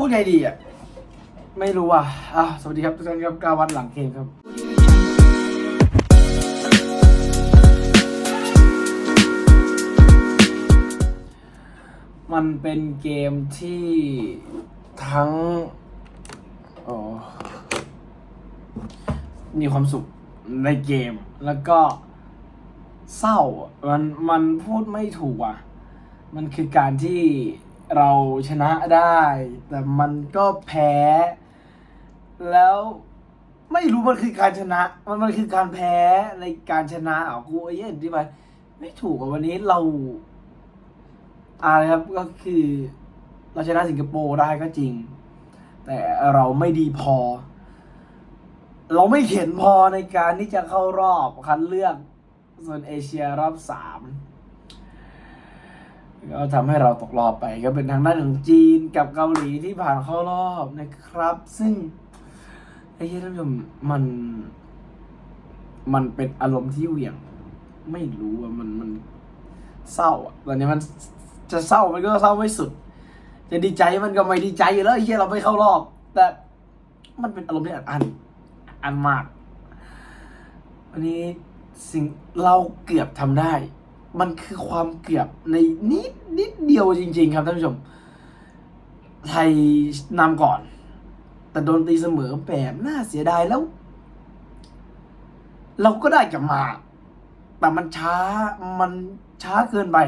พูดไงดีอะ ไม่รู้อะอะสวัสดีครับทุกท่านครับกาวันหลังเกมครับมันเป็นเกมที่ทั้งโอ้มีความสุขในเกม แล้วก็เศร้า มันมันพูดไม่ถูกอะ มันคือการที่ เราชนะได้ แต่มันก็แพ้ แล้วไม่รู้มันคือการชนะ มันมันคือการแพ้ในการชนะอะกูไอ้เหี้ยอธิบาไม่ถูกอะวันนี้เราอะไรครับก็คือ เราชนะสิงคโปร์ได้ก็จริง แต่เราไม่ดีพอ เราไม่เข็นพอในการที่จะเข้ารอบคัดเลือกโซนเอเชียรอบสาม ก็ทำให้เราตกรอบไปก็เป็นทางด้านของจีนกับเกาหลีที่ผ่านเข้ารอบนะครับ ซึ่งไอ้เหี้ยท่านผู้ชมมัน มันเป็นอารมณ์ที่เหวี่ยง ไม่รู้อะมันมันเศร้าอะตอนนี้มันจะเศร้ามันก็เศร้าไม่สุด จะดีใจมันก็ไม่ดีใจอยู่แล้วไอ้เหี้ยเราไม่เข้ารอบ แต่มันเป็นอารมณ์ที่อัดอันอันมากวันนี้สิ่งเราเกือบทำได้ มันคือความเกือบในนิดนิดเดียวจริง ๆ ครับท่านผู้ชม ไทยนำก่อน แต่โดนตีเสมอแบบน่าเสียดายแล้ว เราก็ได้กลับมา แต่มันช้ามันช้าเกินไป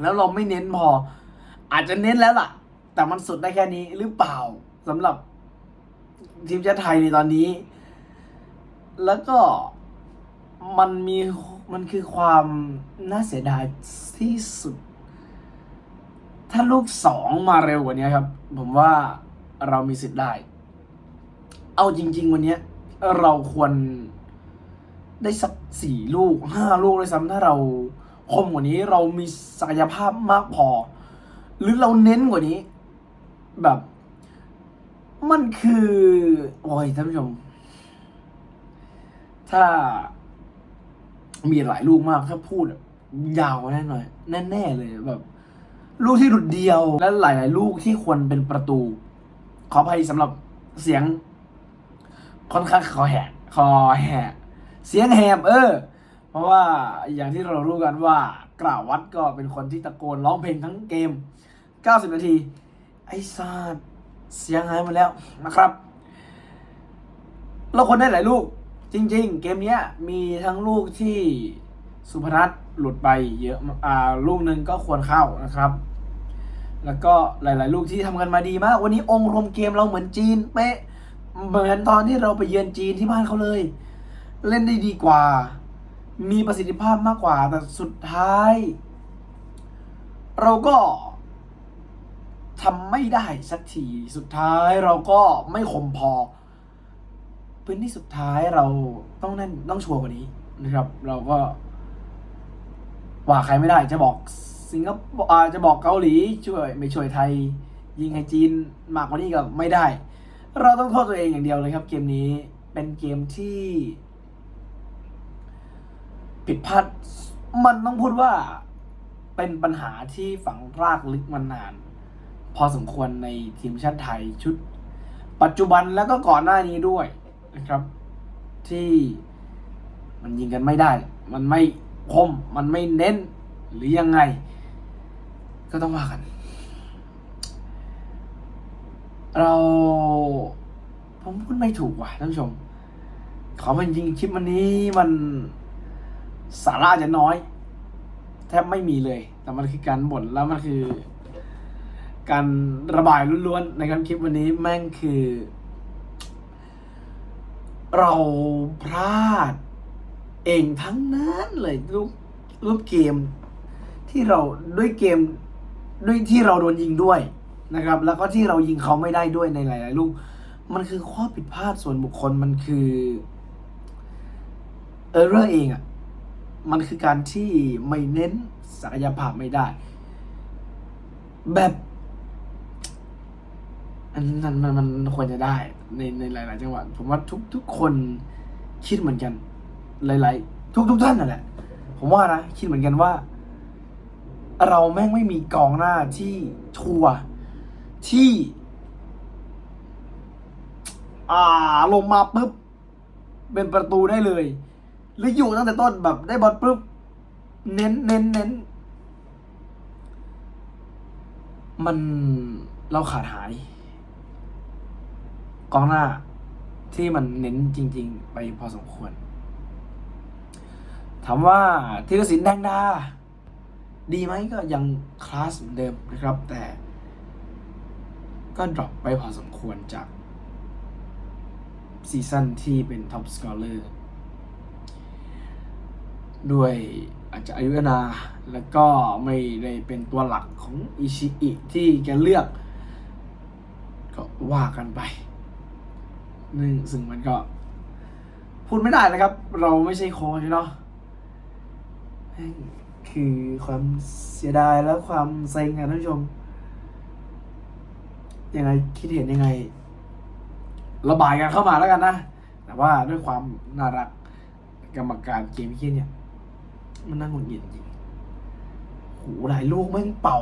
แล้วเราไม่เน้นพอ อาจจะเน้นแล้วล่ะ แต่มันสุดได้แค่นี้หรือเปล่าสำหรับทีมชาติไทยในตอนนี้ แล้วก็มันมี มันคือความน่าเสียดายที่สุด ถ้าลูกสองมาเร็วกว่านี้ครับ ผมว่าเรามีสิทธิ์ได้ เอาจริง ๆ วันนี้เราควรได้สักสี่ลูกห้าลูกเลยซ้ำถ้าเราคมกว่านี้เรามีศักยภาพมากพอ หรือเราเน้นกว่านี้ แบบ มันคือ โอ้ยท่านผู้ชม ถ้า มีหลายลูกมากถ้าพูดยาวแน่นอยแน่ๆเลยแบบ ลูกที่หลุดเดียวและหลาย ๆ ลูกที่ควรเป็นประตู ขออภัยสำหรับเสียง ค่อนข้างคอแหกคอแหกเสียงแหบเออ เพราะว่าอย่างที่เรารู้กันว่ากล่าววัดก็เป็นคนที่ตะโกนร้องเพลงทั้งเกม 90 นาที ไอ้ซาดเสียงหายหมาแล้วนะครับ เราคนได้หลายลูก จริง ๆ เกมเนี้ยมีทั้งลูกที่สุพนัทหลุดไปเยอะอ่าลูกหนึ่งก็ควรเข้านะครับ แล้วก็หลาย ๆ ลูกที่ทำกันมาดีมาก วันนี้องค์รวมเกมเราเหมือนจีนเป๊ะเหมือนตอนที่เราไปเยือนจีนที่บ้านเขาเลย เล่นได้ดีกว่า มีประสิทธิภาพมากกว่าแต่สุดท้าย เราก็ทำไม่ได้สักที สุดท้ายเราก็ไม่คมพอ พื้นที่สุดท้ายเราต้องนั่นต้องชัวร์กว่านี้นะครับ เราก็ว่าใครไม่ได้จะบอกสิงคโปร์จะบอกเกาหลีช่วยไม่ช่วยไทย ยิงให้จีนมากกว่านี้ก็ไม่ได้ เราต้องโทษตัวเองอย่างเดียวเลยครับ เกมนี้เป็นเกมที่ ผิดพลาดมันต้องพูดว่าเป็นปัญหาที่ฝังรากลึกมานาน พอสมควรในทีมชาติไทยชุด ปัจจุบันแล้วก็ก่อนหน้านี้ด้วย นะครับ ที่มันยิงกันไม่ได้ มันไม่คม มันไม่เน้นหรือยังไง ก็ต้องว่ากัน เราผมพูดไม่ถูกว่ะท่านผู้ชมขอมันจริงคลิปวันนี้มันสาระจะน้อย แทบไม่มีเลย แต่มันคือการบ่นแล้วมันคือ การระบายล้วนๆในการคลิปวันนี้แม่งคือ เราพลาด เองทั้งนั้นเลยรูปรูปเกม ที่เราด้วยเกมด้วยที่เราโดนยิงด้วยนะครับ แล้วก็ที่เรายิงเขาไม่ได้ด้วยในหลาย ๆ ลูก มันคือข้อผิดพลาดส่วนบุคคลมันคือเออเรอร์เองอะ่ะ มันคือการที่ไม่เน้นศักยภาพไม่ได้ แบบ อันนั้นมันมันควรจะได้ในในหลาย ๆ จังหวะผมว่าทุกทุกคนคิดเหมือนกัน หลาย ๆ ทุกทุกท่านนั่นแหละ ผมว่านะคิดเหมือนกันว่า เราแม่งไม่มีกองหน้าที่ชัวร์ที่ อ่าลงมาปุ๊บ เป็นประตูได้เลย หรืออยู่ตั้งแต่ต้นแบบได้บอลปุ๊บ เน้นเน้นเน้นมันเราขาดหาย กองหน้าที่มันเน้นจริง ๆ ไปพอสมควร ถามว่าธีรศิลป์แดงดา ดีไหมก็ยังคลาสเหมือนเดิมนะครับ แต่ก็ดรอปไปพอสมควรจากซีซั่นที่เป็นท็อปสกอร์เลอร์ด้วยอาจจะอายุนา แล้วก็ไม่ได้เป็นตัวหลักของอิชิอิที่แกเลือก ก็ว่ากันไป นึ่งซึ่งมันก็ พูดไม่ได้นะครับ เราไม่ใช่โค้ชเนาะคือความเสียดายแล้วความเซ็งอะท่านผู้ชมยังไงคิดเห็นยังไง ระบายกันเข้ามาแล้วกันนะ แต่ว่าด้วยความน่ารักกรรมการเกมเคียเนี่ย มันน่าหงุดหงิดจริงโหหลายลูกแม่งเป่า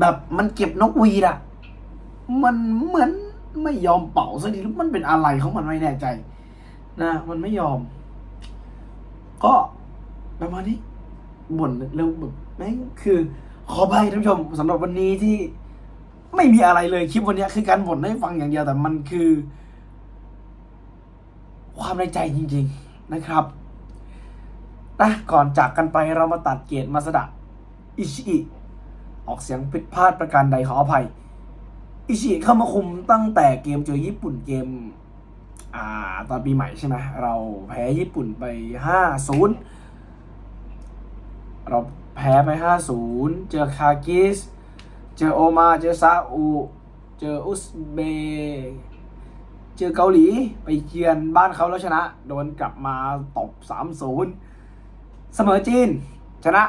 แบบมันเก็บนกวีดอะมันเหมือน ไม่ยอมเป่าสักทีมันเป็นอะไรของมันไม่แน่ใจ นะมันไม่ยอม ก็ประมาณนี้บ่นเร็วแบบแม่งคือ ขอไปท่านผู้ชมสำหรับวันนี้ที่ไม่มีอะไรเลยคลิปวันนี้คือการบ่นให้ฟังอย่างเดียวแต่มันคือ ความในใจจริง ๆนะครับนะก่อนจากกันไปเรามาตัดเกียรติมาสดะอิชิอิออกเสียงผิดพลาดประการใดขออภัย อิชิเข้ามาคุมตั้งแต่เกมเจอญี่ปุ่นเกมอ่าตอนปีใหม่ใช่ไหมเราแพ้ญี่ปุ่นไปห้าศูนย์เราแพ้ไปห้าศูนย์เจอคากิส เจอโอมา เจอซาอุ เจออุซเบย์เจอเกาหลีไปเยือนบ้านเขาแล้วชนะ โดนกลับมาตบ 3-0 เสมอจีน ชนะ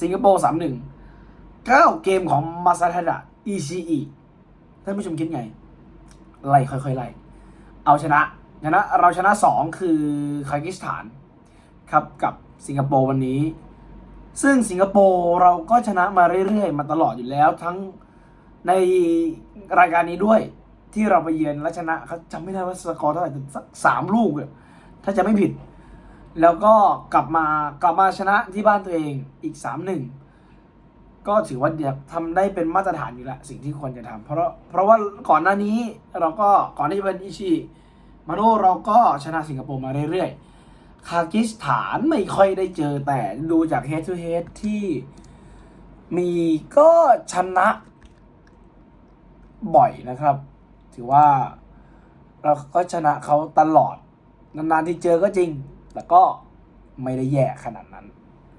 สิงคโปร์ 3-1 9 เกมของมาซาทาดะอิชิอิ ท่านผู้ชมคิดไง ไล่ค่อยๆไล่เอาชนะชนะเราชนะ 2 คือคาซัคสถานครับกับสิงคโปร์วันนี้ ซึ่งสิงคโปร์เราก็ชนะมาเรื่อยๆ มาตลอดอยู่แล้วทั้งในรายการนี้ด้วยที่เราไปเยือนและชนะเขาจำไม่ได้ว่าสกอร์เท่าไหร่แต่สักสามลูกถ้าจะไม่ผิด แล้วก็กลับมากลับมาชนะที่บ้านตัวเองอีกสามหนึ่ง ก็ถือว่าเดียวทำได้เป็นมาตรฐานอยู่ล้วสิ่งที่ควรจะทำเพราะเพราะว่าก่อนหน้านี้เราก็ก่อนที่จะเป็นอิชิมาโนเราก็ชนะสิงคโปร์มาเรื่อยๆคากิสถานไม่ค่อยได้เจอแต่ดูจาก head to head ที่มีก็ชนะบ่อยนะครับ ถือว่าเราก็ชนะเขาตลอด นานๆที่เจอก็จริง แต่ก็ไม่ได้แย่ขนาดนั้น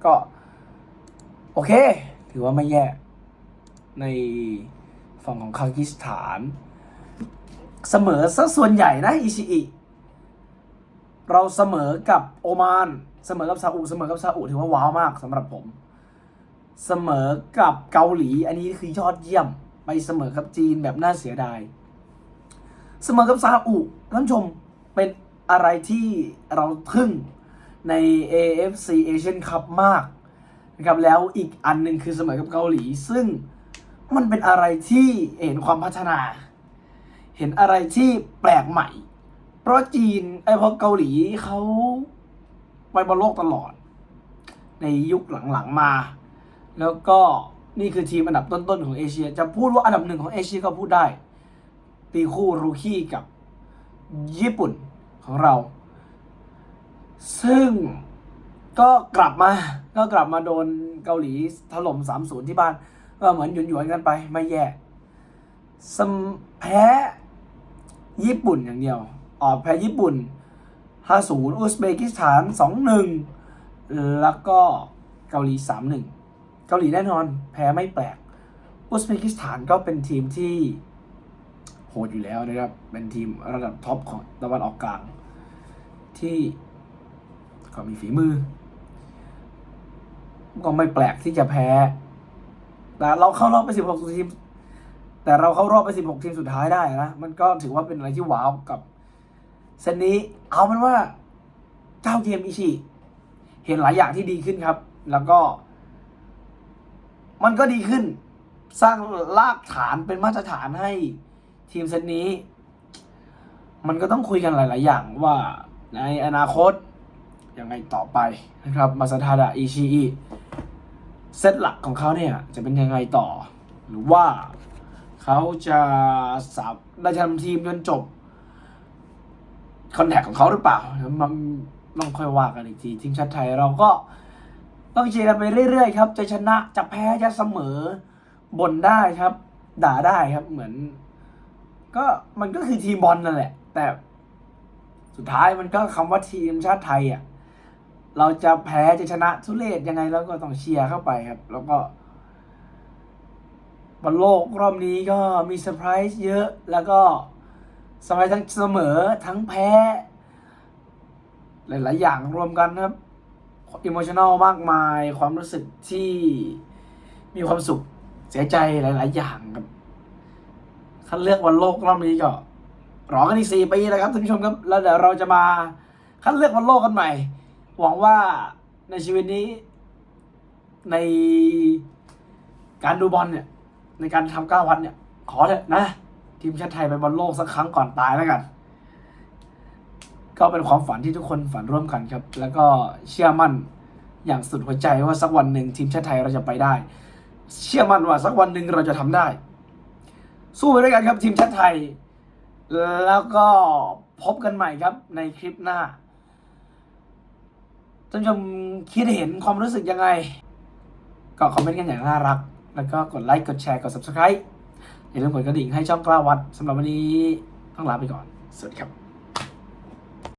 ก็ โอเค ถือว่าไม่แย่ในฝั่งของคากิสถาน เสมอซะส่วนใหญ่นะอิชิอิเราเสมอกับโอมาน เสมอกับซาอุเสมอกับซาอุถือว่าว้าวมากสำหรับผม เสมอกับเกาหลี อันนี้คือยอดเยี่ยม ไปเสมอกับจีนแบบน่าเสียดาย เสมอกับซาอุท่านชมเป็นอะไรที่เราทึ่งใน AFC Asian Cup มาก นะครับแล้วอีกอันหนึ่งคือเสมอกับเกาหลี ซึ่งมันเป็นอะไรที่เห็นความพัฒนา เห็นอะไรที่แปลกใหม่ เพราะจีนไอ้เพราะเกาหลีเขาไปบอลโลกตลอด ในยุคหลังๆมา แล้วก็นี่คือทีมอันดับต้นๆของเอเชีย จะพูดว่าอันดับหนึ่งของเอเชียก็พูดได้ ตีคู่รูคี้กับญี่ปุ่นของเรา ซึ่ง ก็กลับมาก็กลับมาโดนเกาหลีถล่ม3-0ที่บ้าน ก็เหมือนหยวนๆกันไปไม่แย่สมแพ้ญี่ปุ่นอย่างเดียว ออกแพ้ญี่ปุ่น 5-0 อุซเบกิสถาน 2-1 แล้วก็เกาหลี 3-1 เกาหลีแน่นอน แพ้ไม่แปลก อุซเบกิสถานก็เป็นทีมที่โหดอยู่แล้วนะครับ เป็นทีมระดับท็อปของตะวันออกกลาง ที่ก็มีฝีมือ ก็ไม่แปลกที่จะแพ้ แต่เราเข้ารอบไป16ทีม แต่เราเข้ารอบไป16ทีมสุดท้ายได้นะ มันก็ถือว่าเป็นอะไรที่ว้าวกับเซนนี้ เอาเป็นว่าเจ้าเกมอิชิเห็นหลายอย่างที่ดีขึ้นครับ แล้วก็ มันก็ดีขึ้น สร้างรากฐานเป็นมาตรฐานให้ทีมเซตนี้ มันก็ต้องคุยกันหลาย ๆ อย่างว่าในอนาคตยังไงต่อไปนะครับ มาซาทาดะอิชิอิ เซตหลักของเขาเนี่ยจะเป็นยังไงต่อ หรือว่าเขาจะสับได้ทำทีมจนจบคอนแทคของเขาหรือเปล่ามันต้องค่อยว่ากันอีกทีทีมชาติไทยเราก็ต้องเชียร์กันไปเรื่อยๆครับ จะชนะจะแพ้จะเสมอบ่นได้ครับ ด่าได้ครับเหมือน ก็มันก็คือทีมบอลนั่นแหละ แต่สุดท้ายมันก็คำว่าทีมชาติไทยอะ เราจะแพ้จะชนะทุเรศยังไงเราก็ต้องเชียร์เข้าไปครับ แล้วก็บอลโลกรอบนี้ก็มีเซอร์ไพรส์เยอะ แล้วก็เซอร์ไพรส์ทั้งเสมอทั้งแพ้ หลาย ๆ อย่างรวมกันครับอิโมชันอลมากมายความรู้สึกที่มีความสุขเสียใจหลาย ๆ อย่างครับคัดเลือกวันโลกรอบนี้ก็รอกันอีกสี่ปีแล้วครับท่านผู้ชมครับ แล้วเดี๋ยวเราจะมาคัดเลือกวันโลกกันใหม่ หวังว่าในชีวิตนี้ ในการดูบอลเนี่ย ในการทำก้าวันเนี่ย ขอเถอะนะ ทีมชาติไทยไปบอลโลกสักครั้งก่อนตายแล้วกัน ก็เป็นความฝันที่ทุกคนฝันร่วมกันครับ แล้วก็เชื่อมั่นอย่างสุดหัวใจว่าสักวันหนึ่งทีมชาติไทยเราจะไปได้ เชื่อมั่นว่าสักวันหนึ่งเราจะทำได้ สู้ไปด้วยกันครับทีมชาติไทย แล้วก็พบกันใหม่ครับในคลิปหน้า ท่านผู้ชมคิดเห็นความรู้สึกยังไง ก็คอมเมนต์กันอย่างน่ารัก แล้วก็กดไลค์กดแชร์กด subscribe อย่าลืมกดกระดิ่งให้ช่องกล้าวัดสำหรับวันนี้ต้องลาไปก่อน สวัสดีครับ